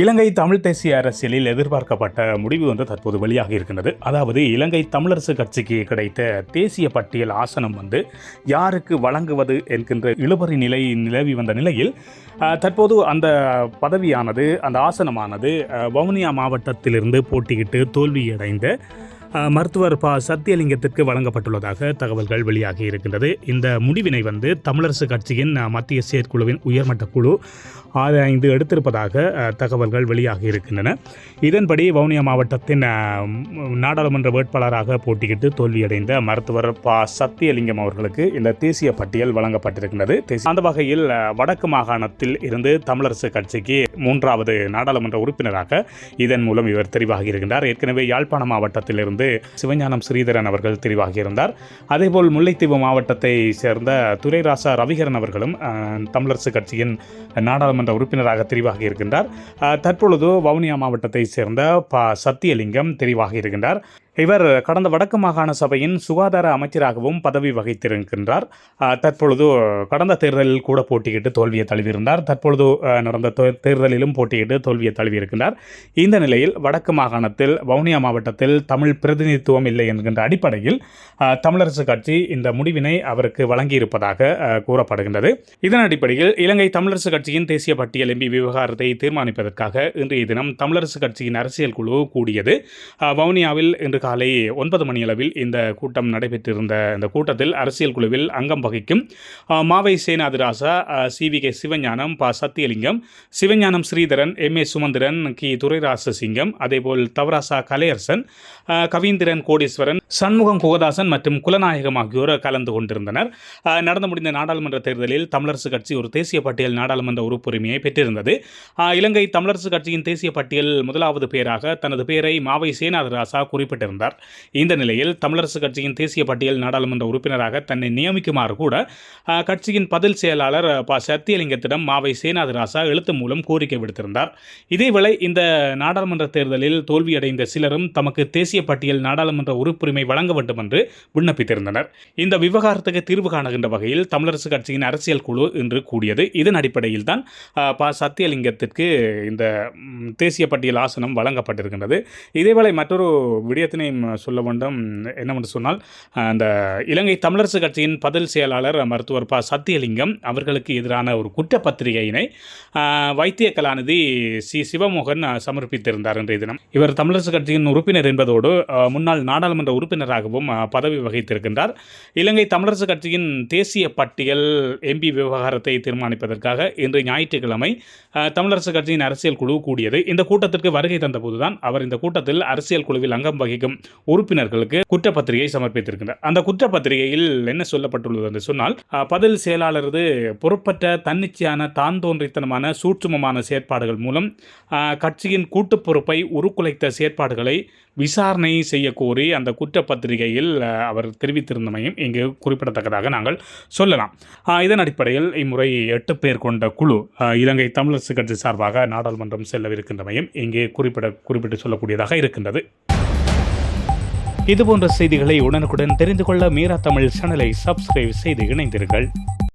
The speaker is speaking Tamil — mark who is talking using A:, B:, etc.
A: இலங்கை தமிழ் தேசிய அரசியலில் எதிர்பார்க்கப்பட்ட முடிவு வந்து தற்போது வெளியாகி இருக்கின்றது. அதாவது இலங்கை தமிழரசு கட்சிக்கு கிடைத்த தேசிய பட்டியல் ஆசனம் வந்து யாருக்கு வழங்குவது என்கின்ற இழுபறி நிலை நிலவி வந்த நிலையில் தற்போது அந்த பதவியானது அந்த ஆசனமானது வவுனியா மாவட்டத்திலிருந்து போட்டியிட்டு தோல்வியடைந்த மருத்துவர் ப. சத்தியலிங்கத்திற்கு வழங்கப்பட்டுள்ளதாக தகவல்கள் வெளியாகி இருக்கின்றது. இந்த முடிவினை வந்து தமிழரசு கட்சியின் மத்திய செயற்குழுவின் உயர்மட்ட குழு ஆராய்ந்து எடுத்திருப்பதாக தகவல்கள் வெளியாகி இருக்கின்றன. இதன்படி வவுனியா மாவட்டத்தின் நாடாளுமன்ற வேட்பாளராக போட்டியிட்டு தோல்வியடைந்த மருத்துவர் ப. சத்தியலிங்கம் அவர்களுக்கு இந்த தேசிய பட்டியல் வழங்கப்பட்டிருக்கின்றது. அந்த வகையில் வடக்கு மாகாணத்தில் இருந்து தமிழரசு கட்சிக்கு மூன்றாவது நாடாளுமன்ற உறுப்பினராக இதன் மூலம் இவர் தெரிவாகி இருக்கின்றார். ஏற்கனவே யாழ்ப்பாண மாவட்டத்திலிருந்து சிவஞானம் ஸ்ரீதரன் அவர்கள் தெரிவாகியிருந்தார். அதேபோல் முல்லைத்தீவு மாவட்டத்தை சேர்ந்த துரைராசா ரவிகரன் அவர்களும் தமிழரசு கட்சியின் நாடாளுமன்ற உறுப்பினராக தெரிவாகி இருக்கின்றார் தற்பொழுது வவுனியா மாவட்டத்தை சேர்ந்த ப சத்தியலிங்கம் தெரிவாகி இருக்கின்றார் இவர் கடந்த வடக்கு மாகாண சபையின் சுகாதார அமைச்சராகவும் பதவி வகித்திருக்கின்றார். தற்பொழுது கடந்த தேர்தலில் கூட போட்டியிட்டு தோல்வியை தழுவியிருந்தார். தற்பொழுது நடந்த தோ- தேர்தலிலும் போட்டியிட்டு தோல்வியை தழுவியிருக்கின்றார். இந்த நிலையில் வடக்கு மாகாணத்தில் வவுனியா மாவட்டத்தில் தமிழ் பிரதிநிதித்துவம் இல்லை என்கின்ற அடிப்படையில் தமிழரசு கட்சி இந்த முடிவினை அவருக்கு வழங்கியிருப்பதாக கூறப்படுகின்றது. இதன் அடிப்படையில் இலங்கை தமிழரசு கட்சியின் தேசிய பட்டியல் எம்பி விவகாரத்தை தீர்மானிப்பதற்காக இன்றைய தினம் தமிழரசு கட்சியின் அரசியல் குழு கூடியது. வவுனியாவில் இன்று காலை ஒன்பது மணியளவில் இந்த கூட்டம் நடைபெற்றிருந்த இந்த கூட்டத்தில் அரசியல் குழுவில் அங்கம் வகிக்கும் Mavai Senathirajah C V K Sivagnanam P Sathiyalingam Sivagnanam Sritharan M A Sumanthiran K. Thurairajasingam அதேபோல் தவராசா கலையரசன் கவீந்திரன் கோடீஸ்வரன் சண்முகம் குகதாசன் மற்றும் குலநாயகம் ஆகியோர் கலந்து கொண்டிருந்தனர். நடந்து முடிந்த நாடாளுமன்ற தேர்தலில் தமிழரசு கட்சி ஒரு தேசிய பட்டியல் நாடாளுமன்ற உறுப்புரிமையை பெற்றிருந்தது. இலங்கை தமிழரசு கட்சியின் தேசிய பட்டியல் முதலாவது பேராக தனது பெயரை மாவை சேனாதிராசா குறிப்பிட்டிருந்தார். இந்த நிலையில் தமிழரசு கட்சியின் தேசிய பட்டியல் நாடாளுமன்ற உறுப்பினராக தன்னை நியமிக்குமாறு கூட கட்சியின் பதில் செயலாளர் ப சத்தியலிங்கத்திடம் மாவை சேனாதராசா எழுத்து மூலம் கோரிக்கை விடுத்திருந்தார். இதேவேளை இந்த நாடாளுமன்ற தேர்தலில் தோல்வியடைந்த சிலரும் தமக்கு தேசிய பட்டியல் நாடாளுமன்ற உறுப்புரிமை வழங்க வேண்டும் என்று விண்ணப்பித்திருந்தனர். இந்த விவகாரத்துக்கு தீர்வு காணுகின்ற வகையில் தமிழரசு கட்சியின் அரசியல் குழு இன்று கூடியது. இதன் அடிப்படையில் தான் ப சத்தியலிங்கத்திற்கு இந்த தேசிய பட்டியல் ஆசனம் வழங்கப்பட்டிருக்கின்றது. இதேவேளை மற்றொரு விடயத்தினையும் சொல்ல வேண்டும். என்னவென்று சொன்னால் அந்த இலங்கை தமிழரசு கட்சியின் பதில் செயலாளர் மருத்துவர் ப சத்தியலிங்கம் அவர்களுக்கு எதிரான ஒரு குற்றப்பத்திரிகையினை வைத்திய கலாநிதி சி சிவமோகன் சமர்ப்பித்திருந்தார் இன்றைய தினம். இவர் தமிழரசு கட்சியின் உறுப்பினர் என்பதோடு முன்னாள் நாடாளுமன்ற உறுப்பினராகவும் பதவி வகித்திருக்கின்றார். இலங்கை தமிழரசு கட்சியின் தேசிய பட்டியல் எம்பி விவகாரத்தை தீர்மானிப்பதற்காக இன்று ஞாயிற்றுக்கிழமை தமிழரசு கட்சியின் அரசியல் குழு கூடியது. இந்த கூட்டத்திற்கு வருகை தந்தபோதுதான் அவர் இந்த கூட்டத்தில் அரசியல் குழுவில் அங்கம் வகிக்கும் உறுப்பினர்களுக்கு குற்றப்பத்திரிகை சமர்ப்பித்திருக்கின்றார். அந்த குற்றப்பத்திரிகையில் என்ன சொல்லப்பட்டுள்ளது என்று சொன்னால் பதில் செயலாளரது பொறுப்பற்ற தன்னிச்சையான தான் தோன்றித்தனமான சூட்சுமமான செயற்பாடுகள் மூலம் கட்சியின் கூட்டு பொறுப்பை உருக்குலைத்த செயற்பாடுகளை விசாரணை செய்யக்கோரி அந்த குற்ற குற்றப்பத்திரிகையில் அஹ், அவர் தெரிவித்திருந்தமையும் இங்கு குறிப்பிடத்தக்கதாக நாங்கள் சொல்லலாம். இதன் அடிப்படையில் இம்முறை எட்டு பேர் கொண்ட குழு இலங்கை தமிழரசு கட்சி சார்பாக நாடாளுமன்றம் செல்லவிருக்கின்றமையும் இங்கே குறிப்பிட குறிப்பிட்டு சொல்லக்கூடியதாக இருக்கின்றது. இதுபோன்ற செய்திகளை உடனுக்குடன் தெரிந்து கொள்ள மீரா தமிழ் சேனலை சப்ஸ்கிரைப் செய்து இணைந்திருங்கள்.